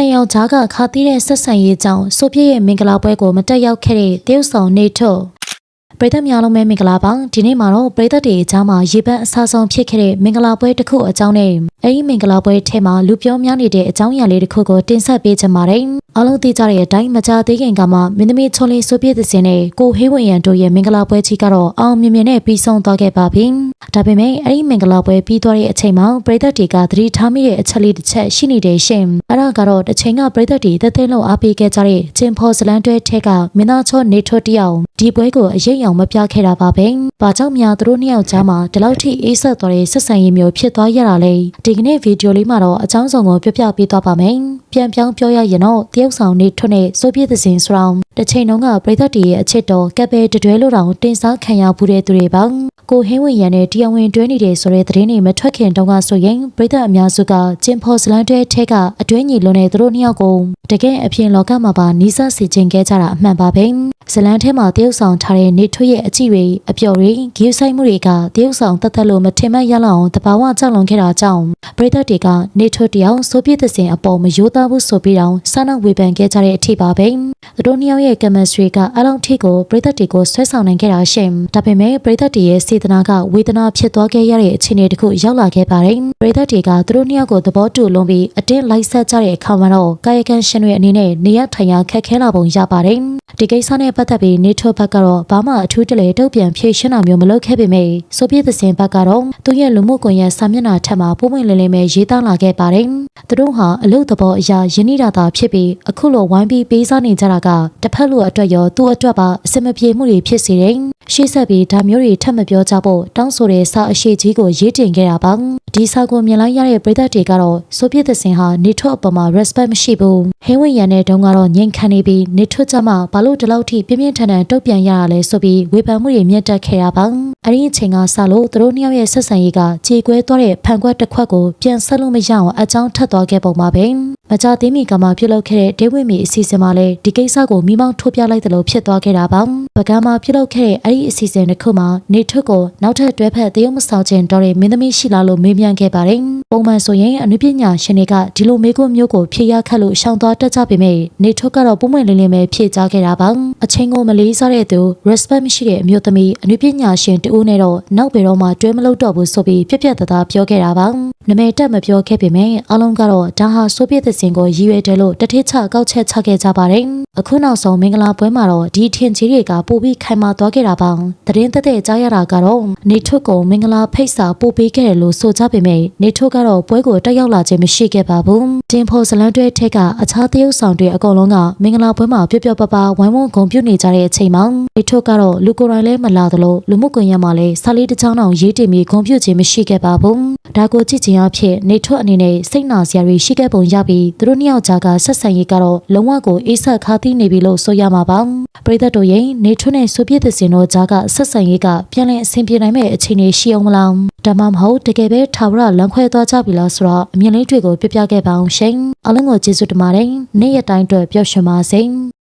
နှစ်ယောက်ကြားကခါတီးတဲ့ဆက်ဆံရေးကြောင့်ဆိုပြည့်ရဲ့မင်္ဂလာပွဲကိုမတက်ရောက်ခဲ့တဲ့တရုတ်ဆောင်နေထုတ် ပရိသတ်များလုံးပဲမင်္ဂလာပါဒီနေ့မှာတော့ပရိသတ်တွေအကြားမှာရေပန်းအစားဆုံးဖြစ်ခဲ့တဲ့မင်္ဂလာပွဲတစ်ခုအကြောင်းနဲ့အဲဒီမင်္ဂလာပွဲထဲမှာလူပြောများနေတဲ့အကြောင်းအရာလေးတစ်ခုကိုတင်ဆက်ပေးချင်ပါတယ်အားလုံးသိကြတဲ့အတိုင်းမကြသေးခင်ကမှမင်းသမီးချွန်လေးဆိုပြည့်သစင်နဲ့ကိုဟေးဝင်ရန်တို့ရဲ့မင်္ဂလာပွဲကြီးကတော့အောင်မြင်မြင်နဲ့ပြီးဆုံးသွားခဲ့ပါပြီဒါပေမဲ့အဲဒီမင်္ဂလာပွဲပြီးသွားတဲ့အချိန်မှာပရိသတ်တွေကသတိထားမိတဲ့အချက်လေးတစ်ချက်ရှိနေတယ်ရှင်အဲ့ဒါကတော့တစ်ချိန်ကပရိသတ်တွေသက်သက်လုံးအားပေးခဲ့ကြတဲ့ဂျင်ဖော်ဇလန်တွဲထက်ကမင်းသားချောနေထွတ်တယောက်ဒီပွဲကိုအရေးအောင်မပြခဲ့တာပါပဲ။ဘာကြောင့်များသူတို့နှစ်ယောက်ကြားမှာဒီလောက်ထိအေးဆက်သွားတဲ့ဆက်ဆံရေးမျိုးဖြစ်သွားရတာလဲ။ဒီကနေ့ဗီဒီယိုလေးမှာတော့အကြောင်းစုံကိုပြပြပေးသွားပါမယ်။ပြန်ပြောင်းပြောရရင်တော့တရုတ်ဆောင်နေထွတ်နဲ့စိုးပြည့်သစင်ဆောင်တစ်ချိန်လုံးကပရိသတ်တွေရဲ့အချစ်တော်ကပ်ပဲတတွဲလို့တောင်တင်စားခံရမှုတဲ့သူတွေပါ။ကိုဟင်းဝင်ရံနဲ့တရားဝင်တွဲနေတယ်ဆိုတဲ့သတင်းတွေမထွက်ခင်တုန်းကဆိုရင်ပရိသတ်အများစုကဂျင်ဖော်ဇလန်တွဲထဲကအတွဲညီလွန်တဲ့သူတို့နှစ်ယောက်ကို တကယ်အပြင်လောကမှာပါနီးစပ်စီခြင်းခဲ့ကြတာအမှန်ပါပဲဇလန်ထဲမှာတရုတ်ဆောင်ထားတဲ့နေထွေးရဲ့အကြည့်တွေအပျော်တွေဂိူးဆိုင်မှုတွေကတရုတ်ဆောင်တသက်လို့မထင်မှတ်ရလောက်အောင်တဘာဝကြောက်လွန်ခဲ့တာကြောင့်ပရိသတ်တွေကနေထွေးတယောက်ဆိုပြည့်တဲ့စင်အပေါ်မယိုးသားဘူးဆိုပြီးတော့စာနာဝေဖန်ခဲ့ကြတဲ့အထိပါပဲသူတို့နှစ်ယောက်ရဲ့ chemistry ကအလုံးထိကိုပရိသတ်တွေကိုဆွဲဆောင်နိုင်ခဲ့တာရှင်ဒါပေမဲ့ပရိသတ်တွေရဲ့စေတနာကဝေဒနာဖြစ်သွားခဲ့ရတဲ့အခြေအနေတစ်ခုရောက်လာခဲ့ပါတယ်ပရိသတ်တွေကသူတို့နှစ်ယောက်ကိုသဘောတူလွန်ပြီးအတင်းလိုက်ဆက်ကြတဲ့အခါမှာတော့ကာယကံရှင်တွေအနေနဲ့နေရထိုင်ရခက်ခဲလာပုံရပါတယ်ဒီကိစ္စနဲ့ပတ်သက်ပြီးနေထွတ်ဘက်ကတော့ဘာမှအထူးတလဲတုတ်ပြန်ဖြေရှင်းတာမျိုးမလုပ်ခဲ့ပေမဲ့ဆိုပြည့်သစင်ဘက်ကတော့သူရဲ့လူမှုကွန်ရက်စာမျက်နှာထက်မှာပုံမှန်လင်းလင်းပဲရေးသားလာခဲ့ပါတယ်သူတို့ဟာအလို့သဘောအရာယဉ်နေတာသာဖြစ်ပြီးအခုလိုဝိုင်းပြီးပေးစားနေကြတာကတစ်ဖက်လူအတွက်ရောသူ့အတွက်ပါအစမပြေမှုတွေဖြစ်စေတယ်ရှေ့ဆက်ပြီးဒါမျိုးတွေထပ်မပြောကြဖို့တောင်းဆိုတဲ့စာအရှိကြီးကိုရေးတင်ခဲ့တာပါဒီစာကိုမြင်လိုက်ရတဲ့ပရိသတ်တွေကတော့ဆိုပြည့်သစင်ဟာနေထွတ်အပေါ်မှာ respect မရှိဘူးဟင်းဝင်ရံတဲ့တုန်းကတော့ငြိမ်ခံနေပြီးနေထွတ်ကြမှာဘာလို့ဒီလောက်ထိပြင်းပြင်းထန်ထန်တုတ်ပြန်ရတာလဲဆိုပြီးဝေဖန်မှုတွေမြင့်တက်ခဲ့တာပါ အဲ့ဒီအချိန်ကစလို့သူတို့နှစ်ယောက်ရဲ့ဆက်ဆံရေးကကြေကွဲသွားတဲ့ဖန်ခွက်တစ်ခွက်ကိုပြန်ဆက်လို့မရအောင်အကြောင်းထပ်သွားခဲ့ပုံပါပဲမကြသေးမီကမှပြုလုပ်ခဲ့တဲ့ဒေဝိမီအစီအစဉ်မှာလည်းဒီကိစ္စကိုမိမောင်းထိုးပြလိုက်တယ်လို့ဖြစ်သွားခဲ့တာပါပကံမှာပြုလုပ်ခဲ့တဲ့အဲ့ဒီအစီအစဉ်တစ်ခုမှာနေထွတ်ကိုနောက်ထပ်တွဲဖက်တရုတ်မဆောင်ခြင်းတော်တဲ့မင်းသမီးရှိလာလို့မေးမြန်းခဲ့ပါတယ်ပုံမှန်ဆိုရင်အနုပညာရှင်တွေကဒီလိုမေးခွန်းမျိုးကိုဖြေရခက်လို့ရှောင်သွားတတ်ကြပေမဲ့နေထွတ်ကတော့ပုံမှန်လင်းလင်းပဲဖြေကြားခဲ့တာပါအချင်းကိုမလေးစားတဲ့သူ respect မရှိတဲ့အမျိုးသမီးအနုပညာရှင်တူနဲ့တော့နောက်ဘယ်တော့မှတွဲမလုပ်တော့ဘူးဆိုပြီးပြက်ပြက်သားသားပြောခဲ့တာပါ နမဲတက်မပြောခဲ့ပေမဲ့အလုံးကတော့ဒါဟာဆိုပြည့်သစင်ကိုရည်ရွယ်တယ်လို့တထစ်ချကောက်ချက်ချခဲ့ကြပါတယ်အခုနောက်ဆုံးမင်္ဂလာပွဲမှာတော့ဒီထင်ကြီးတွေကပို့ပြီးခိုင်မာသွားခဲ့တာပါသတင်းသက်သက်ကြားရတာကတော့နေထုတ်ကိုမင်္ဂလာဖိတ်စာပို့ပေးခဲ့တယ်လို့ဆိုကြပေမဲ့နေထုတ်ကတော့ပွဲကိုတက်ရောက်လာခြင်းမရှိခဲ့ပါဘူးတင်ဖို့ဇလန်တွဲထက်ကအခြားသရုပ်ဆောင်တွေအကုန်လုံးကမင်္ဂလာပွဲမှာပျော်ပျော်ပါပါဝိုင်းဝန်းဂုဏ်ပြုနေကြတဲ့အချိန်မှာနေထုတ်ကတော့လူကိုယ်တိုင်လည်းမလာသလိုလူမှုကွန်ရက်မှာလည်းစာလေးတစ်ချောင်းအောင်ရေးတင်ပြီးဂုဏ်ပြုခြင်းမရှိခဲ့ပါဘူးဒါကိုကြည့်ခြင်းအဖြစ်နေထုတ်အနေနဲ့စိတ်နာစရာတွေရှိခဲ့ပုံရပြီးသူတို့နှစ်ယောက်ကြားကဆက်ဆံရေးကတော့လုံးဝကိုအေးဆက်ခါသီးနေပြီလို့ဆိုရမှာပါပရိသတ်တို့ရဲ့နေထွန်းနဲ့ဆိုပြည့်သစင်တို့ကြားကဆက်ဆံရေးကပြန်လည်အဆင်ပြေနိုင်မဲ့အခြေအနေရှိအောင်မလားဒါမှမဟုတ်တကယ်ပဲထာဝရလမ်းခွဲသွားကြပြီလားဆိုတော့အမြင်လေးတွေကိုပြပြခဲ့ပါအောင်ရှင်အလုံးကိုကျေးဇူးတင်ပါတယ်နေ့ရက်တိုင်းအတွက်ပျော်ရွှင်ပါစေ